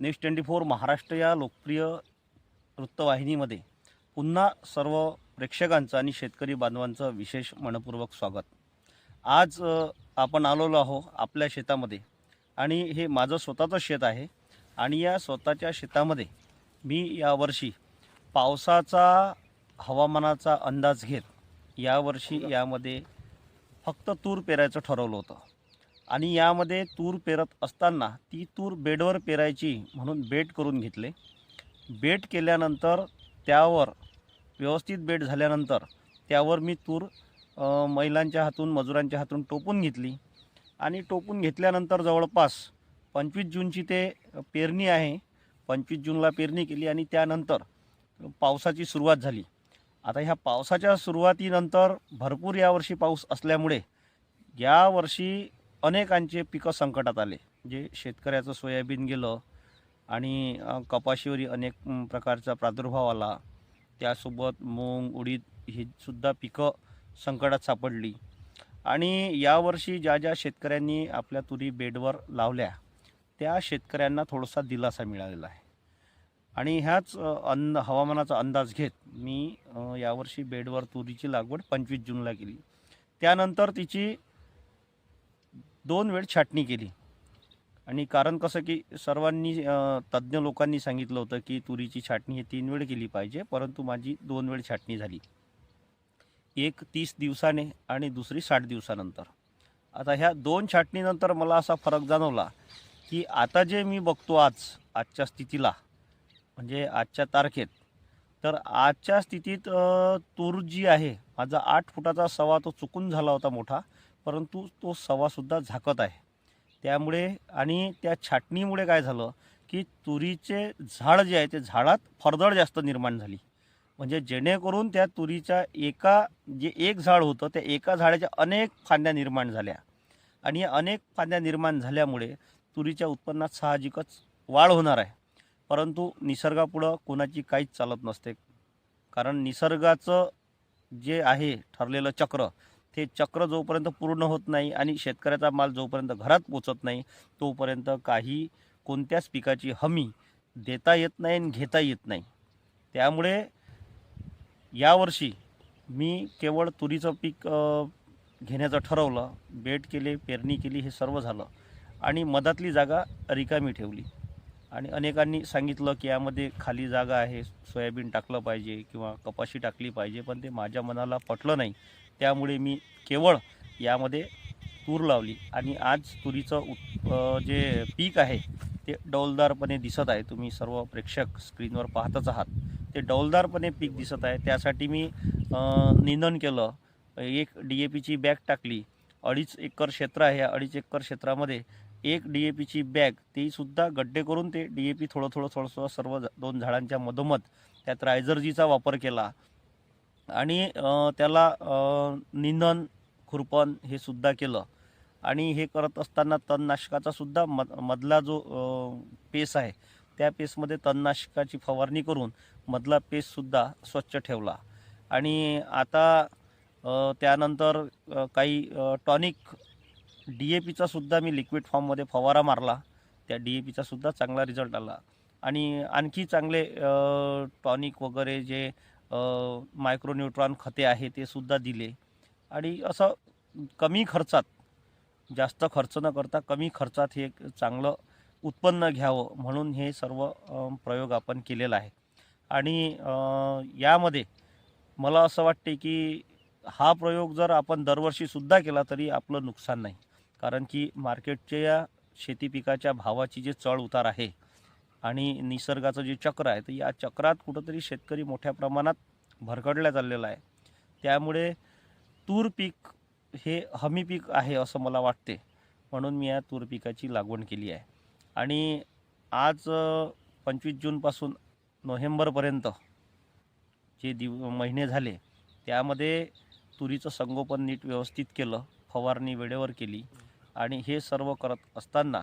News twenty four Maharashtra या लोकप्रिय वृत्तवाहिनीमध्ये पुन्हा सर्व प्रेक्षकांचं आणि शेतकरी बांधवांचं विशेष मनपूर्वक स्वागत. आज आपण आलेलो आहो आपल्या शेतामध्ये आणि हे माझं स्वतःचं शेत आहे आणि या स्वतःच्या शेतामध्ये मी यावर्षी पावसाचा हवामानाचा अंदाज घेत यावर्षी यामध्ये फक्त तूर पेरायचं ठरवलं होतं. आणि यामध्ये तूर पेरत असताना ती तूर बेडवर पेरायची म्हणून बेट करून घेतले. बेट केल्यानंतर त्यावर व्यवस्थित बेट झाल्यानंतर त्यावर मी तूर महिलांच्या हातून मजुरांच्या हातून टोपून घेतली. आणि टोपून घेतल्यानंतर जवळपास पंचवीस जूनची ते पेरणी आहे. पंचवीस जूनला पेरणी केली आणि त्यानंतर पावसाची सुरुवात झाली. आता ह्या पावसाच्या सुरुवातीनंतर भरपूर यावर्षी पाऊस असल्यामुळे यावर्षी अनेकांचे पिकं संकटात आले. जे शेतकऱ्याचं सोयाबीन गेलं आणि कपाशीवरी कपाशीवरही अनेक प्रकारचा प्रादुर्भाव आला. त्यासोबत मूग उडीद ही सुद्धा पिकं संकटात सापडली. आणि यावर्षी ज्या ज्या शेतकऱ्यांनी आपल्या तुरी बेडवर लावल्या त्या शेतकऱ्यांना थोडासा दिलासा मिळालेला आहे. आणि ह्याच अन्न हवामानाचा अंदाज घेत मी यावर्षी बेडवर तुरीची लागवड पंचवीस जूनला केली. त्यानंतर तिची दोन वेळ छाटणी केली. आणि कारण कसं की सर्वांनी तज्ज्ञ लोकांनी सांगितलं होतं की तुरीची छाटणी ही तीन वेळ केली पाहिजे परंतु माझी दोन वेळ छाटणी झाली. एक तीस दिवसाने आणि दुसरी साठ दिवसानंतर. आता ह्या दोन छाटणीनंतर मला असा फरक जाणवला की आता जे मी बघतो आज आजच्या स्थितीला म्हणजे आजच्या तारखेत तर आजच्या स्थितीत तूर जी आहे माझा आठ फुटाचा सवा तो चुकून झाला होता मोठा. परंतु तो सवासुद्धा झाकत आहे. त्यामुळे आणि त्या छाटणीमुळे काय झालं की तुरीचे झाड जे आहे ते झाडात फरदड जास्त निर्माण झाली. म्हणजे जेणेकरून त्या तुरीच्या एका जे एक झाड होतं त्या एका झाडाच्या अनेक फांद्या निर्माण झाल्या. आणि या अनेक फांद्या निर्माण झाल्यामुळे तुरीच्या उत्पन्नात साहजिकच वाढ होणार आहे. परंतु निसर्गापुढं कोणाची काहीच चालत नसते. कारण निसर्गाचं जे आहे ठरलेलं चक्र ते चक्र जोपर्यंत पूर्ण होत नाही आणि शेतकऱ्याचा माल जोपर्यंत घरात पोचत नाही तोपर्यंत काही कोणत्याच पिकाची हमी देता येत नाही आणि घेता येत नाही. त्यामुळे यावर्षी मी केवळ तुरीचं पीक घेण्याचं ठरवलं बेट केले पेरणी केली हे सर्व झालं आणि मधातली जागा रिकामी ठेवली. आणि अनेकांनी सांगितलं की यामध्ये खाली जागा आहे सोयाबीन टाकलं पाहिजे किंवा कपाशी टाकली पाहिजे पण ते माझ्या मनाला पटलं नाही. त्यामुळे मी केवळ यामध्ये तूर लावली. आणि आज तुरीचं उत् जे पीक आहे ते डौलदारपणे दिसत आहे. तुम्ही सर्व प्रेक्षक स्क्रीनवर पाहतच आहात. ते डौलदारपणे पीक दिसत आहे. त्यासाठी मी निंदन निंदण केलं. एक डी ए पीची बॅग टाकली. अडीच एकर क्षेत्र आहे. या अडीच एकर क्षेत्रामध्ये एक डी ए पीची बॅग तीसुद्धा गड्डे करून ते डी ए पी थोडं थोडं थोडंसं सर्व दोन झाडांच्या मधोमध त्यात रायझरजीचा वापर केला. आणि त्याला निंदन खुरपण हे सुद्धा केलं. आणि हे करत असताना तणनाशकाचा सुद्धा मध मधला जो पेस आहे त्या पेसमध्ये तणनाशकाची फवारणी करून मधला पेससुद्धा स्वच्छ ठेवला. आणि आता त्यानंतर काही टॉनिक डी ए पीचा सुद्धा मी लिक्विड फॉर्ममध्ये फवारा मारला. त्या डी ए पीचा सुद्धा चांगला रिझल्ट आला. आणि आणखी चांगले टॉनिक वगैरे जे मायक्रोन्यूट्रॉन खते आहे ते सुद्धा दिले. आणि असं कमी खर्चात जास्त खर्च न करता कमी खर्चात हे एक चांगलं उत्पन्न घ्यावं म्हणून हे सर्व प्रयोग आपण केलेला आहे. आणि यामध्ये मला असं वाटते की हा प्रयोग जर आपण दरवर्षीसुद्धा केला तरी आपलं नुकसान नाही. कारण की मार्केटच्या शेती पिकाच्या भावाची जे चढ उतार आहे आणि निसर्गाचं जे चक्र आहे तर या चक्रात कुठंतरी शेतकरी मोठ्या प्रमाणात भरकटल्या चाललेला आहे. त्यामुळे तूर पीक हे हमी पीक आहे असं मला वाटते. म्हणून मी या तूर पिकाची लागवड केली आहे. आणि आज पंचवीस जूनपासून नोव्हेंबरपर्यंत जे दिव महिने झाले त्यामध्ये तुरीचं संगोपन नीट व्यवस्थित केलं फवारणी वेळेवर केली आणि हे सर्व करत असताना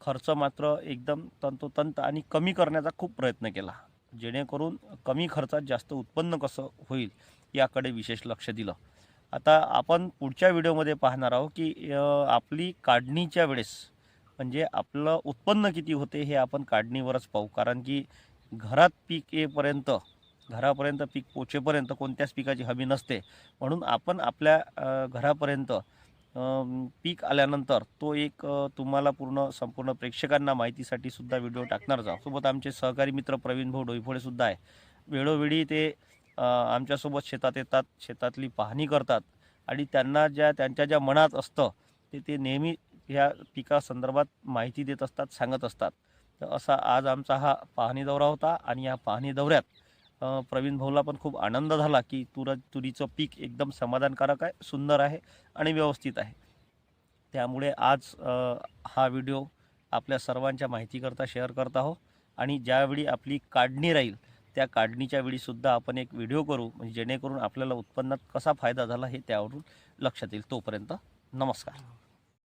खर्च मात्र एकदम तंतोतंत आणि कमी करण्याचा खूप प्रयत्न केला. जेणेकरून कमी खर्चात जास्त उत्पन्न कसं होईल याकडे विशेष लक्ष दिलं. आता आपण पुढच्या व्हिडिओमध्ये पाहणार आहोत की आपली काढणीच्या वेळेस म्हणजे आपलं उत्पन्न किती होते हे आपण काढणीवरच पाहू. कारण की घरात पीक येपर्यंत घरापर्यंत पीक पोचेपर्यंत कोणत्याच पिकाची हमी नसते. म्हणून आपण आपल्या घरापर्यंत पीक आल्यानंतर तो एक तुम्हाला पूर्ण संपूर्ण प्रेक्षकांना माहितीसाठी सुद्धा व्हिडिओ टाकणार जा. सोबत आमचे सहकारी मित्र प्रवीण भाऊ डोईफोडे सुद्धा आहे. वेळोवेळी ते आमच्यासोबत शेतात येतात शेतातली पाहणी करतात आणि त्यांना ज्या त्यांच्या ज्या मनात असतं ते ते नेहमी ह्या पिकासंदर्भात माहिती देत असतात सांगत असतात. तर असा आज आमचा हा पाहणी दौरा होता आणि या पाहणी दौऱ्यात प्रवीण भाऊला पण खूप आनंद झाला की तुर तुरीचं पीक एकदम समाधानकारक आहे सुंदर आहे आणि व्यवस्थित आहे. त्यामुळे आज हा व्हिडिओ आपल्या सर्वांच्या माहितीकरता शेअर करत आहो आणि ज्यावेळी आपली काढणी राहील त्या काढणीच्या वेळीसुद्धा आपण एक व्हिडिओ करू म्हणजे जेणेकरून आपल्याला उत्पन्नात कसा फायदा झाला हे त्यावरून लक्षात येईल. तोपर्यंत नमस्कार.